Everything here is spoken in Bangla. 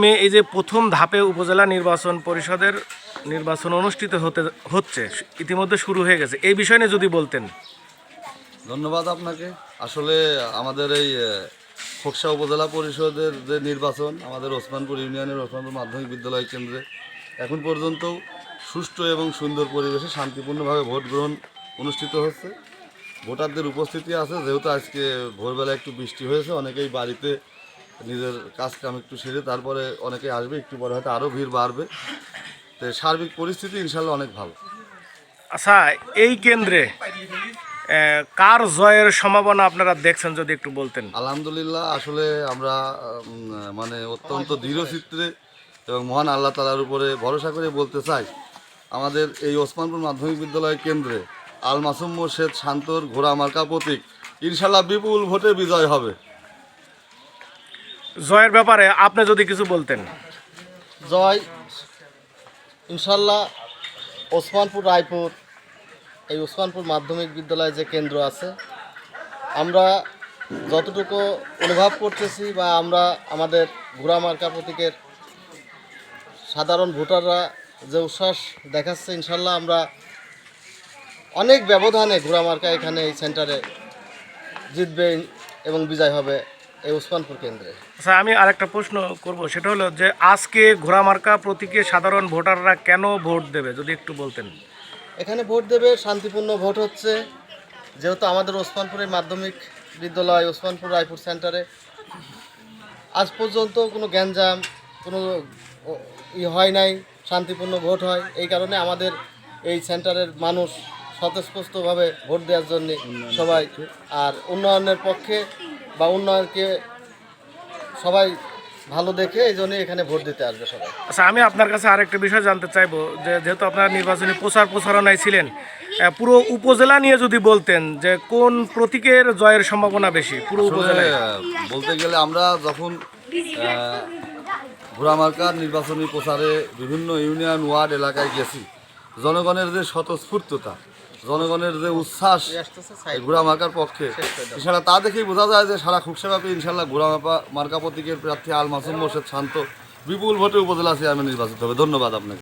মে এই যে প্রথম ধাপে উপজেলা নির্বাচন পরিষদের নির্বাচন অনুষ্ঠিত হতে হচ্ছে, ইতিমধ্যে শুরু হয়ে গেছে। এই বিষয় নিয়ে যদি বলতেন। ধন্যবাদ আপনাকে। আসলে আমাদের এই খোকসা উপজেলা পরিষদের যে নির্বাচন, আমাদের ওসমানপুর ইউনিয়নের ওসমানপুর মাধ্যমিক বিদ্যালয় কেন্দ্রে, এখন পর্যন্ত সুষ্ঠু এবং সুন্দর পরিবেশে শান্তিপূর্ণভাবে ভোট গ্রহণ অনুষ্ঠিত হচ্ছে। ভোটারদের উপস্থিতি আছে, যেহেতু আজকে ভোরবেলা একটু বৃষ্টি হয়েছে, অনেকেই বাড়িতে নিজের কাজ কাম একটু সেরে তারপরে অনেকে আসবে একটু পরে হয়তো আরও ভিড় বাড়বে। তো সার্বিক পরিস্থিতি ইনশাল্লাহ অনেক ভালো। আচ্ছা এই কেন্দ্রে কার জয়ের সম্ভাবনা আপনারা দেখছেন যদি একটু বলতেন? আলহামদুলিল্লাহ আসলে আমরা মানে অত্যন্ত দৃঢ় চিত্রে এবং মহান আল্লাহ তালার উপরে ভরসা করে বলতে চাই আমাদের এই ওসমানপুর মাধ্যমিক বিদ্যালয় কেন্দ্রে আল মাসুম মোর্শেদ শান্তর ঘোড়া মার্কা প্রতীক ইনশাল্লাহ বিপুল ভোটে বিজয় হবে। জয়ের ব্যাপারে আপনি যদি কিছু বলতেন। জয়, ইনশাল্লাহ ওসমানপুর, রায়পুর, এই ওসমানপুর মাধ্যমিক বিদ্যালয়ে যে কেন্দ্র আছে, আমরা যতটুকু অনুভব করতেছি বা আমরা আমাদের ঘোড়ামার্কা প্রতীকের সাধারণ ভোটাররা যে উচ্ছ্বাস দেখাচ্ছে, ইনশাল্লাহ আমরা অনেক ব্যবধানে ঘোড়ামার্কা এখানে এই সেন্টারে জিতবে এবং বিজয় হবে। এই ওসমানপুর কেন্দ্রে। আচ্ছা আমি আরেকটা প্রশ্ন করব সেটা হলো যে আজকে ঘোড়ামার্কা প্রতীকে সাধারণ ভোটাররা কেন ভোট দেবে যদি একটু বলতেন। এখানে ভোট দেবে শান্তিপূর্ণ ভোট হচ্ছে যেহেতু আমাদের ওসমানপুরের মাধ্যমিক বিদ্যালয় ওসমানপুর রায়পুর সেন্টারে। আজ পর্যন্ত কোনো গ্যাঞ্জাম কোনো ই হয় নাই শান্তিপূর্ণ ভোট হয়। এই কারণে আমাদের এই সেন্টারের মানুষ স্বতঃস্ফূর্তভাবে ভোট দেওয়ার জন্য সবাই আর উন্নয়নের পক্ষে বা উন্নয়নকে সবাই ভালো দেখে এই জন্য এখানে ভোট দিতে আসবে সবাই। আচ্ছা আমি আপনার কাছে আরেকটা বিষয় জানতে চাইব যে যেহেতু আপনারা নির্বাচনী প্রচার প্রচারণায় ছিলেন পুরো উপজেলা নিয়ে যদি বলতেন যে কোন প্রতীকের জয়ের সম্ভাবনা বেশি পুরো উপজেলায়? বলতে গেলে আমরা যখন ঘোড়ামার্কার নির্বাচনী প্রচারে বিভিন্ন ইউনিয়ন ওয়ার্ড এলাকায় গেছি জনগণের যে স্বতঃস্ফূর্ততা জনগণের যে উচ্ছ্বাস ঘোড়া মার্কার পক্ষে। এছাড়া তা দেখেই বোঝা যায় যে সারা খুবসেব্যাপী ইনশাল্লাহ ঘোড়া মাপা মার্কা প্রতীকের প্রার্থী আল মাসুম মোর্শেদ শান্ত বিপুল ভোটে উপজেলা চেয়ারম্যান নির্বাচিত হবে। ধন্যবাদ আপনাকে।